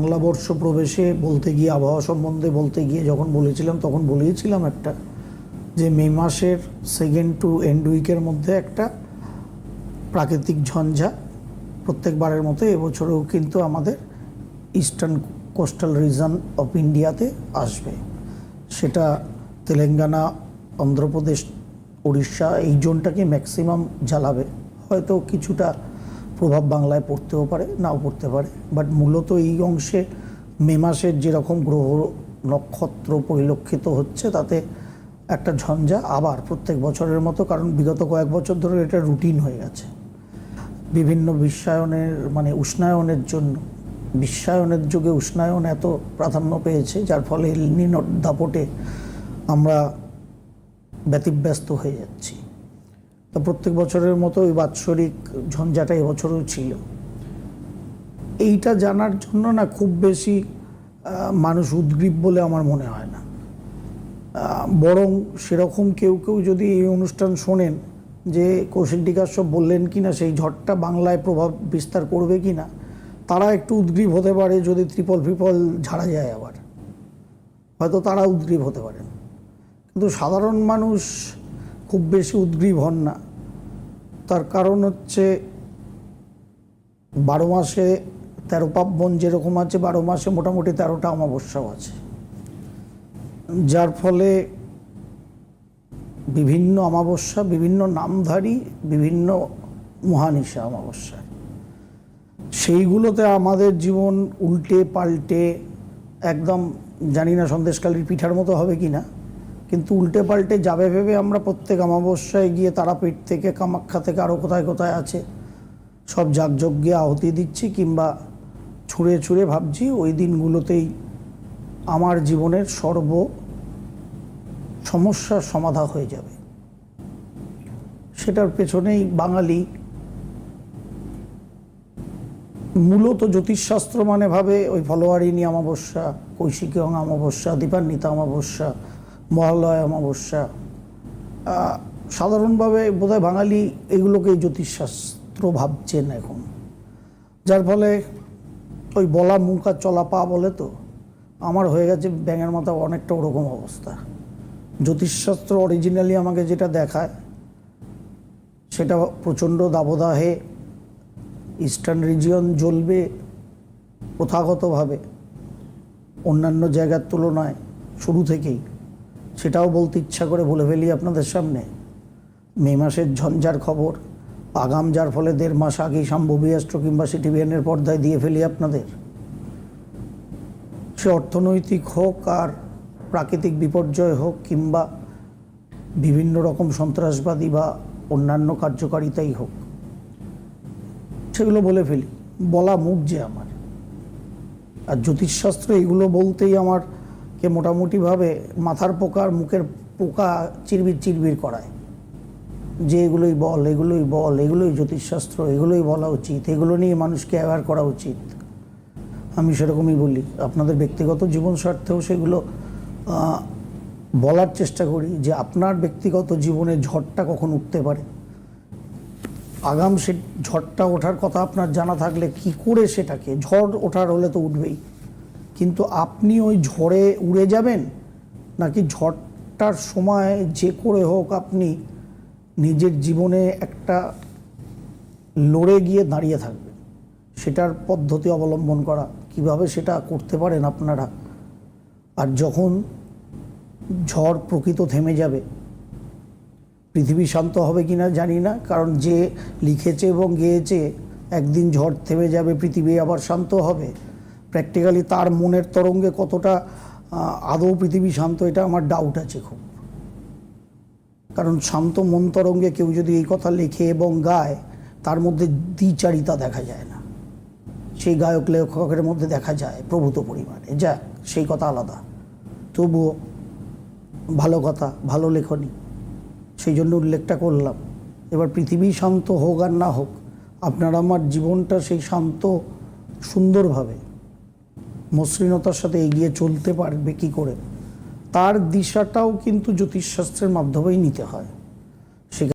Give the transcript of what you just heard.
বাংলা বর্ষ প্রবেশে বলতে গিয়ে আবহাওয়া সম্বন্ধে বলতে গিয়ে যখন বলেছিলাম, তখন বলেইছিলাম একটা, যে মে মাসের সেকেন্ড টু এন্ড উইকের মধ্যে একটা প্রাকৃতিক ঝঞ্ঝা প্রত্যেকবারের মতো এবছরেও কিন্তু আমাদের ইস্টার্ন কোস্টাল রিজন অফ ইন্ডিয়াতে আসবে। সেটা তেলেঙ্গানা, অন্ধ্রপ্রদেশ উড়িষ্যা এই জোনটাকে ম্যাক্সিমাম জ্বালাবে। হয়তো কিছুটা প্রভাব বাংলায় পড়তেও পারে, নাও পড়তে পারে। বাট মূলত এই অংশে মে মাসের যেরকম গ্রহ নক্ষত্র পরিলক্ষিত হচ্ছে, তাতে একটা ঝঞ্ঝা আবার প্রত্যেক বছরের মতো, কারণ বিগত কয়েক বছর ধরে এটা রুটিন হয়ে গেছে। বিভিন্ন বিশ্বায়নের মানে উষ্ণায়নের জন্য, বিশ্বায়নের যুগে উষ্ণায়ন এত প্রাধান্য পেয়েছে, যার ফলে এলনিনোর দাপটে আমরা ব্যতিব্যস্ত হয়ে যাচ্ছি। তো প্রত্যেক বছরের মতো ওই বাৎসরিক ঝঞ্ঝাটা এবছরও ছিল। এইটা জানার জন্য না খুব বেশি মানুষ উদ্গ্রীব বলে আমার মনে হয় না। বরং সেরকম কেউ কেউ যদি এই অনুষ্ঠান শোনেন যে কৌশিক কাশ্যপ বললেন কি না, সেই ঝড়টা বাংলায় প্রভাব বিস্তার করবে কি না, তারা একটু উদ্গ্রীব হতে পারে যদি ত্রিপল ফিপল ঝাড়া যায় আবার। হয়তো তারা উদ্গ্রীব হতে পারেন। কিন্তু সাধারণ মানুষ খুব বেশি উদ্গ্রীব হন না। তার কারণ হচ্ছে বারো মাসে তেরো পার্বণ যেরকম আছে, বারো মাসে মোটামুটি তেরোটা অমাবস্যাও আছে। যার ফলে বিভিন্ন অমাবস্যা, বিভিন্ন নামধারী, বিভিন্ন মহানিশা অমাবস্যা। সেইগুলোতে আমাদের জীবন উল্টে পাল্টে একদম জানি না সন্দেশকালীর পিঠার মতো হবে কি না কিন্তু উল্টে পাল্টে যাবে ভেবে আমরা প্রত্যেক অমাবস্যায় গিয়ে তারাপীঠ থেকে, কামাখ্যা থেকে আরও কোথায় কোথায় আছে, সব যাগযজ্ঞে আহতি দিচ্ছি কিংবা ছুঁড়ে ছুঁড়ে ভাবছি ওই দিনগুলোতেই আমার জীবনের সর্ব সমস্যার সমাধা হয়ে যাবে। সেটার পেছনেই বাঙালি মূলত জ্যোতিষশাস্ত্র মানে ভাবে ওই ফলোয়ারিনী অমাবস্যা, কৌশিকী অমাবস্যা, দীপান্বিতা অমাবস্যা মহালয় অমাবস্যা। সাধারণভাবে বোধহয় বাঙালি এগুলোকেই জ্যোতিষশাস্ত্র ভাবছেন এখন। যার ফলে ওই বলা মুখ চলা পা বলে তো, আমার হয়ে গেছে ব্যাঙের মাথা অনেকটা ওরকম অবস্থা। জ্যোতিষশাস্ত্র অরিজিনালি আমাকে যেটা দেখায়, সেটা প্রচণ্ড দাবদাহে ইস্টার্ন রিজিয়ন জ্বলবে প্রথাগতভাবে। অন্যান্য জায়গার তুলনায় শুরু থেকেই। সেটাও বলতে ইচ্ছা করে বলে ফেলি আপনাদের সামনে। মে মাসের ঝঞ্ঝার খবর, আগাম যার ফলে দেড় মাস আগেই সম্ভবী অ্যাস্ট্রো কিংবা সিটিভিএনের পর্দায় দিয়ে ফেলি আপনাদের। সে অর্থনৈতিক হোক আর প্রাকৃতিক বিপর্যয় হোক কিংবা বিভিন্ন রকম সন্ত্রাসবাদী বা অন্যান্য কার্যকারিতাই হোক, সেগুলো বলে ফেলি। বলা মুখ যে আমার। আর জ্যোতিষশাস্ত্র এগুলো বলতেই আমার কে মোটামুটিভাবে মাথার পোকার মুখের পোকা চিরবির চিরবির করায়। যে এগুলোই বল এগুলোই বল, এগুলোই জ্যোতিষশাস্ত্র, এগুলোই বলা উচিত, এগুলো নিয়ে মানুষকে অ্যাওয়ার করা উচিত। আমি সেরকমই বলি, আপনাদের ব্যক্তিগত জীবন স্বার্থেও সেগুলো বলার চেষ্টা করি যে আপনার ব্যক্তিগত জীবনে ঝড়টা কখন উঠতে পারে। আগাম সে ঝড়টা ওঠার কথা আপনার জানা থাকলে কি করে সেটাকে, ঝড় ওঠার হলে তো উঠবেই। কিন্তু আপনি ওই ঝড়ে উড়ে যাবেন? নাকি ঝড়টার সময় যে করে হোক আপনি নিজের জীবনে একটা লড়ে গিয়ে দাঁড়িয়ে থাকবেন। সেটার পদ্ধতি অবলম্বন করা, কীভাবে সেটা করতে পারেন আপনারা? আর যখন ঝড় প্রকৃত থেমে যাবে, পৃথিবী শান্ত হবে কি না জানি না, কারণ যে লিখেছে এবং গেয়েছে, একদিন ঝড় থেমে যাবে, পৃথিবী আবার শান্ত হবে। প্র্যাকটিক্যালি তার মনের তরঙ্গে কতটা আদৌ পৃথিবী শান্ত, এটা আমার ডাউট আছে খুব। কারণ শান্ত মন তরঙ্গে কেউ যদি এই কথা লেখে এবং গায়, তার মধ্যে দ্বিচারিতা দেখা যায় না। সেই গায়ক লেখকের মধ্যে দেখা যায় প্রভূত পরিমাণে। যাক সেই কথা আলাদা। তবুও ভালো কথা, ভালো লেখনী। সেই জন্য উল্লেখটা করলাম। এবার পৃথিবী শান্ত হোক আর না হোক, আপনার আমার জীবনটা সেই শান্ত, সুন্দরভাবে মসৃণতার সাথে এগিয়ে চলতে পারবে কি করে? তার দিশাটাও কিন্তু জ্যোতিষশাস্ত্রের মাধ্যমেই নিতে হয়।